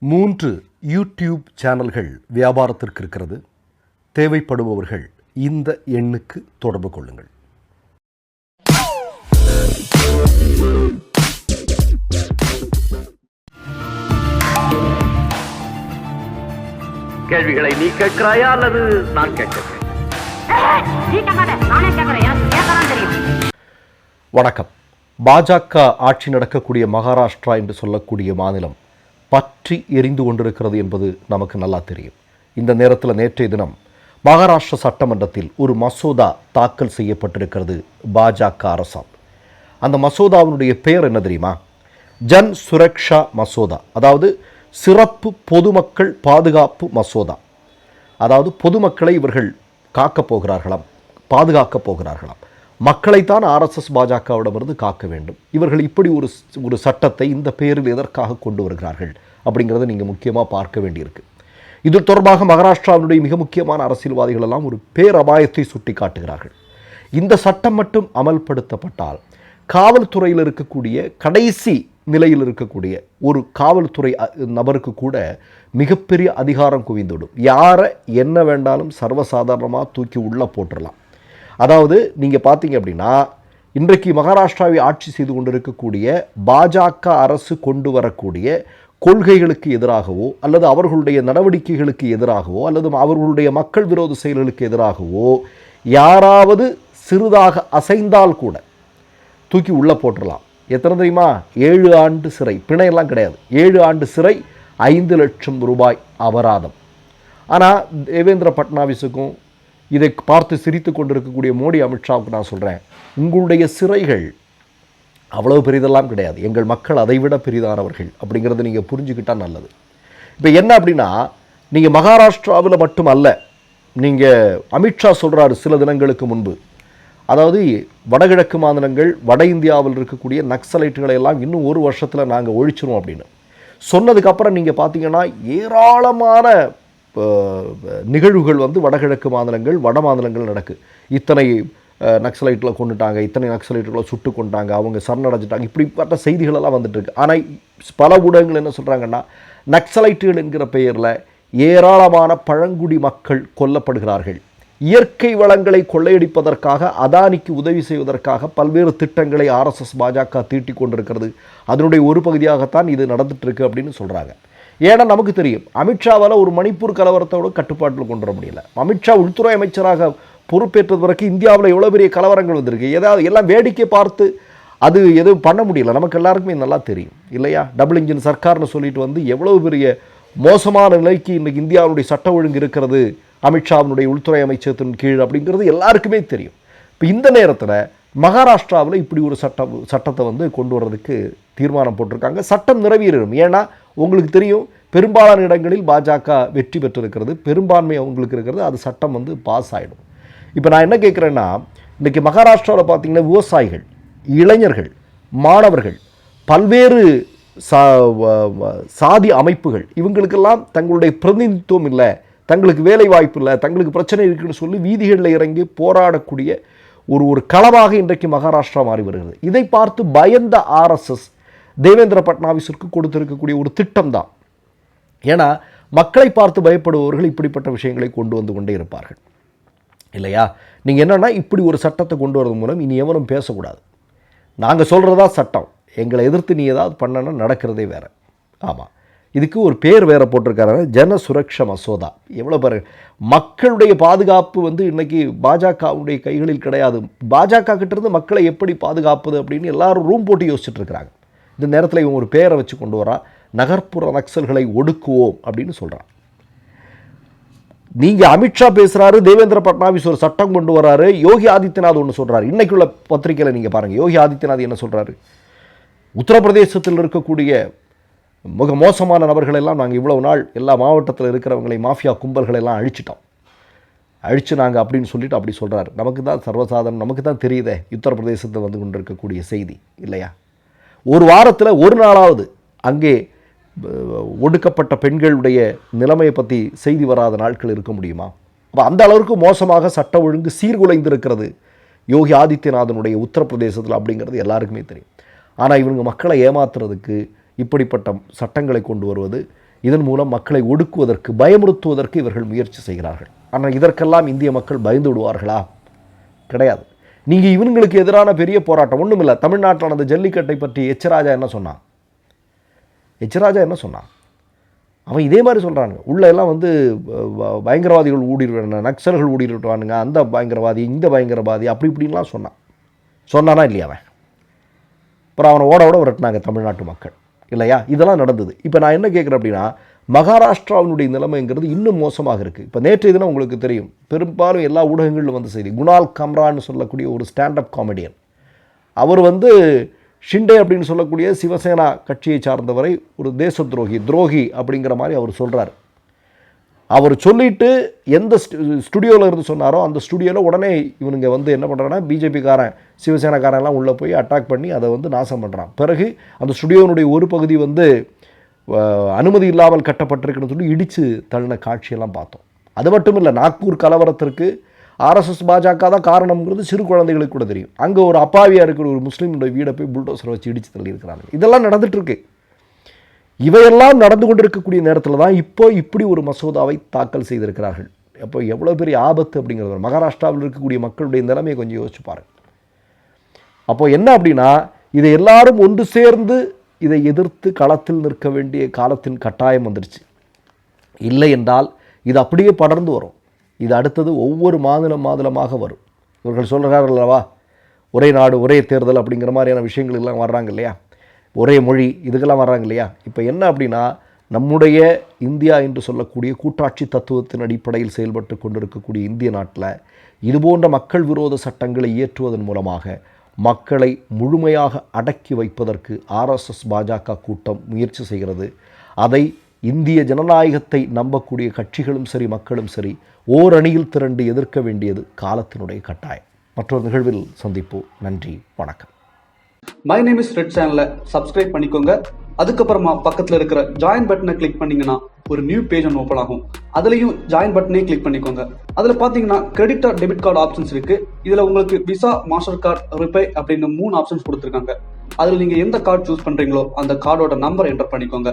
மூன்று யூடியூப் சேனல்கள் வியாபாரத்திற்கு இருக்கிறது. தேவைப்படுபவர்கள் இந்த எண்ணுக்கு தொடர்பு கொள்ளுங்கள். கேள்விகளை நீ கேட்கிறாயா அல்லது நான் கேட்கிறேன் வணக்கம். பாஜக ஆட்சி நடக்கக்கூடிய மகாராஷ்டிரா என்று சொல்லக்கூடிய மாநிலம் பற்றி எரிந்து கொண்டிருக்கிறது என்பது நமக்கு நல்லா தெரியும். இந்த நேரத்தில் நேற்றைய தினம் மகாராஷ்டிர சட்டமன்றத்தில் ஒரு மசோதா தாக்கல் செய்யப்பட்டிருக்கிறது பாஜக அரசால். அந்த மசோதாவினுடைய பெயர் என்ன தெரியுமா? ஜன் சுரக்ஷா மசோதா. அதாவது சிறப்பு பொதுமக்கள் பாதுகாப்பு மசோதா. அதாவது பொதுமக்களை இவர்கள் காக்கப் போகிறார்களாம் பாதுகாக்கப் போகிறார்களாம். மக்களைத்தான் ஆர்எஸ்எஸ் பாஜகவிடமிருந்து காக்க வேண்டும். இவர்கள் இப்படி ஒரு ஒரு சட்டத்தை இந்த பெயரில் எதற்காக கொண்டு வருகிறார்கள்? அப்படிங்கிறத நீங்கள் முக்கியமாக பார்க்க வேண்டியிருக்கு. இது தொடர்பாக மகாராஷ்டிராவினுடைய மிக முக்கியமான அரசியல்வாதிகள் எல்லாம் ஒரு பேரபாயத்தை சுட்டி காட்டுகிறார்கள் இந்த சட்டம் மட்டும் அமல்படுத்தப்பட்டால் காவல்துறையில் இருக்கக்கூடிய கடைசி நிலையில் இருக்கக்கூடிய ஒரு காவல்துறை நபருக்கு கூட மிகப்பெரிய அதிகாரம் குவிந்துவிடும். யாரை என்ன வேண்டாலும் சர்வசாதாரணமாக தூக்கி உள்ளே போட்டுடலாம் அதாவது நீங்கள் பார்த்தீங்க அப்படின்னா இன்றைக்கு மகாராஷ்டிராவை ஆட்சி செய்து கொண்டிருக்கக்கூடிய பாஜக அரசு கொண்டு வரக்கூடிய கொள்கைகளுக்கு எதிராகவோ அல்லது அவர்களுடைய நடவடிக்கைகளுக்கு எதிராகவோ அல்லது அவர்களுடைய மக்கள் விரோத செயல்களுக்கு எதிராகவோ யாராவது சிறிதாக அசைந்தால் கூட தூக்கி உள்ளே போட்டுடலாம். எத்தனை தெரியுமா? ஏழு ஆண்டு சிறை. பிணையெல்லாம் கிடையாது. ஏழு ஆண்டு சிறை ஐந்து லட்சம் ரூபாய் அபராதம். ஆனால் தேவேந்திர பட்னாவிஸுக்கும் இதை பார்த்து சிரித்து கொண்டிருக்கக்கூடிய மோடி அமித்ஷாவுக்கு நான் சொல்கிறேன் உங்களுடைய சிறைகள் அவ்வளவு பெரிதெல்லாம் கிடையாது. எங்கள் மக்கள் அதைவிட பெரிதானவர்கள் அப்படிங்கிறத நீங்கள் புரிஞ்சுக்கிட்டால் நல்லது. இப்போ என்ன அப்படின்னா நீங்கள் மகாராஷ்டிராவில் மட்டும் அல்ல நீங்கள் அமித்ஷா சொல்கிறாரு சில தினங்களுக்கு முன்பு. அதாவது வடகிழக்கு மாநிலங்கள் வட இந்தியாவில் இருக்கக்கூடிய நக்சலைட்டுகளை எல்லாம் இன்னும் ஒரு வருஷத்தில் நாங்கள் ஒழிச்சிரும் அப்படின்னு. சொன்னதுக்கப்புறம் நீங்கள் பார்த்தீங்கன்னா ஏராளமான நிகழ்வுகள் வந்து வடகிழக்கு மாநிலங்கள் வட மாநிலங்கள் நடக்கு. இத்தனை நக்சலைட்டில் கொண்டுட்டாங்க. இத்தனை நக்சலைட்டுகளை சுட்டு கொண்டாங்க. அவங்க சரணடைஞ்சிட்டாங்க. இப்படிப்பட்ட செய்திகள் எல்லாம் ஆனால் பல ஊடகங்கள் என்ன சொல்கிறாங்கன்னா நக்சலைட்டுகள் என்கிற பெயரில் ஏராளமான பழங்குடி மக்கள் கொல்லப்படுகிறார்கள். இயற்கை வளங்களை கொள்ளையடிப்பதற்காக அதானிக்கு உதவி செய்வதற்காக பல்வேறு திட்டங்களை ஆர்எஸ்எஸ் பாஜக தீட்டி கொண்டிருக்கிறது. அதனுடைய ஒரு பகுதியாகத்தான் இது நடந்துட்டுருக்கு அப்படின்னு சொல்கிறாங்க ஏன்னா நமக்கு தெரியும். அமித்ஷாவால் ஒரு மணிப்பூர் கலவரத்தோட கட்டுப்பாட்டில் கொண்டு வர முடியல. அமித்ஷா உள்துறை அமைச்சராக பொறுப்பேற்றது வரைக்கும் இந்தியாவில் எவ்வளோ பெரிய கலவரங்கள் வந்திருக்கு? ஏதாவது எல்லாம் வேடிக்கை பார்த்து அது எதுவும் பண்ண முடியல. நமக்கு எல்லாருக்குமே நல்லா தெரியும் இல்லையா? டபுள் இன்ஜின் சர்க்கார்னு சொல்லிட்டு வந்து எவ்வளோ பெரிய மோசமான நிலைக்கு இன்றைக்கி இந்தியாவுடைய சட்ட ஒழுங்கு இருக்கிறது அமித்ஷாவினுடைய உள்துறை அமைச்சகத்தின் கீழ் அப்படிங்கிறது எல்லாருக்குமே தெரியும். இப்போ இந்த நேரத்தில் மகாராஷ்டிராவில் இப்படி ஒரு சட்டம் சட்டத்தை வந்து கொண்டு வர்றதுக்கு தீர்மானம் போட்டிருக்காங்க. சட்டம் நிறைவேறும். ஏன்னா உங்களுக்கு தெரியும் பெரும்பாலான இடங்களில் பாஜக வெற்றி பெற்றிருக்கிறது பெரும்பான்மை அவங்களுக்கு இருக்கிறது அது சட்டம் வந்து பாஸ் ஆகிடும் இப்போ நான் என்ன கேட்குறேன்னா இன்றைக்கி மகாராஷ்டிராவில் பார்த்தீங்கன்னா விவசாயிகள் இளைஞர்கள் மாணவர்கள் பல்வேறு சா வ- சாதி அமைப்புகள் இவங்களுக்கெல்லாம் தங்களுடைய பிரதிநிதித்துவம் இல்லை தங்களுக்கு வேலை வாய்ப்பு இல்லை தங்களுக்கு பிரச்சனை இருக்குன்னு சொல்லி வீதிகளில் இறங்கி போராடக்கூடிய ஒரு ஒரு களமாக இன்றைக்கு மகாராஷ்டிரா மாறி வருகிறது. இதை பார்த்து பயந்த ஆர்எஸ்எஸ் தேவேந்திர பட்னாவிஸிற்கு கொடுத்திருக்கக்கூடிய ஒரு திட்டம் தான் ஏன்னா மக்களை பார்த்து பயப்படுபவர்கள் இப்படிப்பட்ட விஷயங்களை கொண்டு வந்து கொண்டே இருப்பார்கள். இல்லையா? நீங்கள் என்னென்னா இப்படி ஒரு சட்டத்தை கொண்டு வரது மூலம் இனி எவனும் பேசக்கூடாது. நாங்கள் சொல்கிறதா சட்டம். எங்களை எதிர்த்து நீ ஏதாவது பண்ணனா நடக்கிறதே வேறு. ஆமாம் இதுக்கு ஒரு பேர் வேறு போட்டிருக்காரு. ஜன சுரக்ஷ மசோதா. எவ்வளோ பேர்? மக்களுடைய பாதுகாப்பு வந்து இன்றைக்கி பாஜகவுடைய கைகளில் கிடையாது. பாஜக கிட்டேருந்து மக்களை எப்படி பாதுகாப்பது அப்படின்னு எல்லாரும் ரூம் போட்டு யோசிச்சுட்டு இருக்கிறாங்க. இந்த நேரத்தில் இவன் ஒரு பேரை வச்சு கொண்டு வரா. நகர்ப்புற நக்சல்களை ஒடுக்குவோம் அப்படின்னு சொல்கிறான் நீங்கள் அமித்ஷா பேசுகிறாரு தேவேந்திர பட்னாவிஸ் ஒரு சட்டம் கொண்டு வராரு யோகி ஆதித்யநாத் ஒன்று சொல்கிறார் இன்றைக்குள்ள பத்திரிகையில் நீங்கள் பாருங்கள் யோகி ஆதித்யநாத் என்ன சொல்கிறாரு உத்தரப்பிரதேசத்தில் இருக்கக்கூடிய மிக மோசமான நபர்கள் எல்லாம் நாங்கள் இவ்வளவு நாள் எல்லா மாவட்டத்தில் இருக்கிறவங்களை மாஃபியா கும்பல்களெல்லாம் அழிச்சிட்டோம். அழிச்சு நாங்கள் அப்படின்னு சொல்லிட்டு அப்படி சொல்கிறார் நமக்கு தான் சர்வசாதாரணம் நமக்கு தான் தெரியுதே உத்தரப்பிரதேசத்தில் வந்து கொண்டிருக்கக்கூடிய செய்தி இல்லையா? ஒரு வாரத்தில் ஒரு நாளாவது அங்கே ஒடுக்கப்பட்ட பெண்களுடைய நிலைமையை பற்றி செய்தி வராத நாட்கள் இருக்க முடியுமா? அப்போ அந்த அளவுக்கு மோசமாக சட்ட ஒழுங்கு சீர்குலைந்திருக்கிறது யோகி ஆதித்யநாதனுடைய உத்தரப்பிரதேசத்தில் அப்படிங்கிறது எல்லாருக்குமே தெரியும். ஆனால் இவங்க மக்களை ஏமாத்துறதுக்கு இப்படிப்பட்ட சட்டங்களை கொண்டு வருவது இதன் மூலம் மக்களை ஒடுக்குவதற்கு பயமுறுத்துவதற்கு இவர்கள் முயற்சி செய்கிறார்கள். ஆனால் இதற்கெல்லாம் இந்திய மக்கள் பயந்து விடுவார்களா? கிடையாது. நீங்கள் இவங்களுக்கு எதிரான பெரிய போராட்டம் ஒன்றும் இல்லை தமிழ்நாட்டில் நடந்த ஜல்லிக்கட்டை பற்றி எச்சராஜா என்ன சொன்னான்? எச்சராஜா என்ன சொன்னான்? அவன் இதே மாதிரி சொல்கிறானுங்க உள்ள எல்லாம் வந்து பயங்கரவாதிகள் ஊடிடுவானுங்க நக்சல்கள் ஊடிடுவானுங்க அந்த பயங்கரவாதி இந்த பயங்கரவாதி அப்படி இப்படின்லாம் சொன்னான். சொன்னானா இல்லையா அவன்? அப்புறம் அவனை ஓட ஓட விரட்டினாங்க தமிழ்நாட்டு மக்கள். இல்லையா? இதெல்லாம் நடந்தது. இப்போ நான் என்ன கேட்குறேன் அப்படின்னா மகாராஷ்டிராவினுடைய நிலைமைங்கிறது இன்னும் மோசமாக இருக்குது இப்போ நேற்றைய தினம் உங்களுக்கு தெரியும் பெரும்பாலும் எல்லா ஊடகங்களிலும் வந்த செய்தி குணால் கம்ரான்னு சொல்லக்கூடிய ஒரு ஸ்டாண்டப் காமெடியன் அவர் வந்து ஷிண்டே அப்படின்னு சொல்லக்கூடிய சிவசேனா கட்சியை சார்ந்தவரை ஒரு தேச துரோகி துரோகி அப்படிங்கிற மாதிரி அவர் சொல்கிறார் அவர் சொல்லிட்டு எந்த ஸ்டுடியோவில் இருந்து சொன்னாரோ அந்த ஸ்டுடியோவில் உடனே இவனுங்க வந்து என்ன பண்ணுறாங்கன்னா பிஜேபிக்காரன் சிவசேனாக்காரன்லாம் உள்ளே போய் அட்டாக் பண்ணி அதை வந்து நாசம் பண்ணுறான் பிறகு அந்த ஸ்டுடியோனுடைய ஒரு பகுதி வந்து அனுமதி இல்லாமல் கட்டப்பட்டிருக்குன்னு சொல்லி இடித்து தள்ளின காட்சியெல்லாம் பார்த்தோம். அது மட்டும் இல்லை நாக்பூர் கலவரத்திற்கு ஆர்எஸ்எஸ் பாஜக தான் காரணம்ங்கிறது சிறு குழந்தைகளுக்கு கூட தெரியும். அங்கே ஒரு அப்பாவியாக இருக்கிற ஒரு முஸ்லீமுடைய வீடை போய் புல்டோசரை வச்சு இடித்து தள்ளியிருக்கிறாங்க இதெல்லாம் நடந்துட்டுருக்கு. இவையெல்லாம் நடந்து கொண்டிருக்கக்கூடிய நேரத்தில் தான் இப்போ இப்படி ஒரு மசோதாவை தாக்கல் செய்திருக்கிறார்கள். அப்போ எவ்வளோ பெரிய ஆபத்து அப்படிங்கிறது மகாராஷ்டிராவில் இருக்கக்கூடிய மக்களுடைய நிலைமையை கொஞ்சம் யோசிச்சு பாருங்கள் அப்போது என்ன அப்படின்னா இதை எல்லாரும் ஒன்று சேர்ந்து இதை எதிர்த்து களத்தில் நிற்க வேண்டிய காலத்தின் கட்டாயம் வந்துடுச்சு இல்லை என்றால் இது அப்படியே படர்ந்து வரும். இது அடுத்தது ஒவ்வொரு மாநிலம் மாநிலமாக வரும். இவர்கள் சொல்கிறார்கள் அல்லவா ஒரே நாடு ஒரே தேர்தல் அப்படிங்கிற மாதிரியான விஷயங்கள் எல்லாம் வர்றாங்க இல்லையா? ஒரே மொழி இதுக்கெல்லாம் வர்றாங்க இல்லையா? இப்போ என்ன அப்படின்னா நம்முடைய இந்தியா என்று சொல்லக்கூடிய கூட்டாட்சி தத்துவத்தின் அடிப்படையில் செயல்பட்டு கொண்டிருக்கக்கூடிய இந்திய நாட்டில் இதுபோன்ற மக்கள் விரோத சட்டங்களை இயற்றுவதன் மூலமாக மக்களை முழுமையாக அடக்கி வைப்பதற்கு ஆர்எஸ்எஸ் பாஜக கூட்டம் முயற்சி செய்கிறது. அதை இந்திய ஜனநாயகத்தை நம்பக்கூடிய கட்சிகளும் சரி மக்களும் சரி ஓரணியில் திரண்டு எதிர்க்க வேண்டியது காலத்தினுடைய கட்டாயம். மற்றொரு நிகழ்வில் சந்திப்போம். நன்றி வணக்கம். மை நேம் இஸ் ரெட் சேனலை சப்ஸ்கிரைப் பண்ணிக்கோங்க. அதுக்கப்புறமா பக்கத்தில் இருக்கிற ஜாயின் பட்டனை கிளிக் பண்ணீங்கன்னா ஒரு நியூ பேஜ் ஒன்று ஓப்பன் ஆகும். அதுலயும் ஜாயின் பட்டனே கிளிக் பண்ணிக்கோங்க. அதில் பார்த்தீங்கன்னா credit or debit card options இருக்கு. இதில் உங்களுக்கு விசா மாஸ்டர் கார்டு ரிப்பே அப்படின்னு மூணு ஆப்ஷன்ஸ் கொடுத்துருக்காங்க. அதில் நீங்க எந்த கார்டு சூஸ் பண்ணுறீங்களோ அந்த கார்டோட நம்பர் என்டர் பண்ணிக்கோங்க.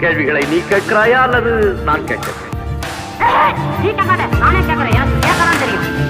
கேள்விகளை நீ கேட்கிறாயா அல்லது நான் கேட்கிறேன் நானே கேட்கிறேன். தெரியும்?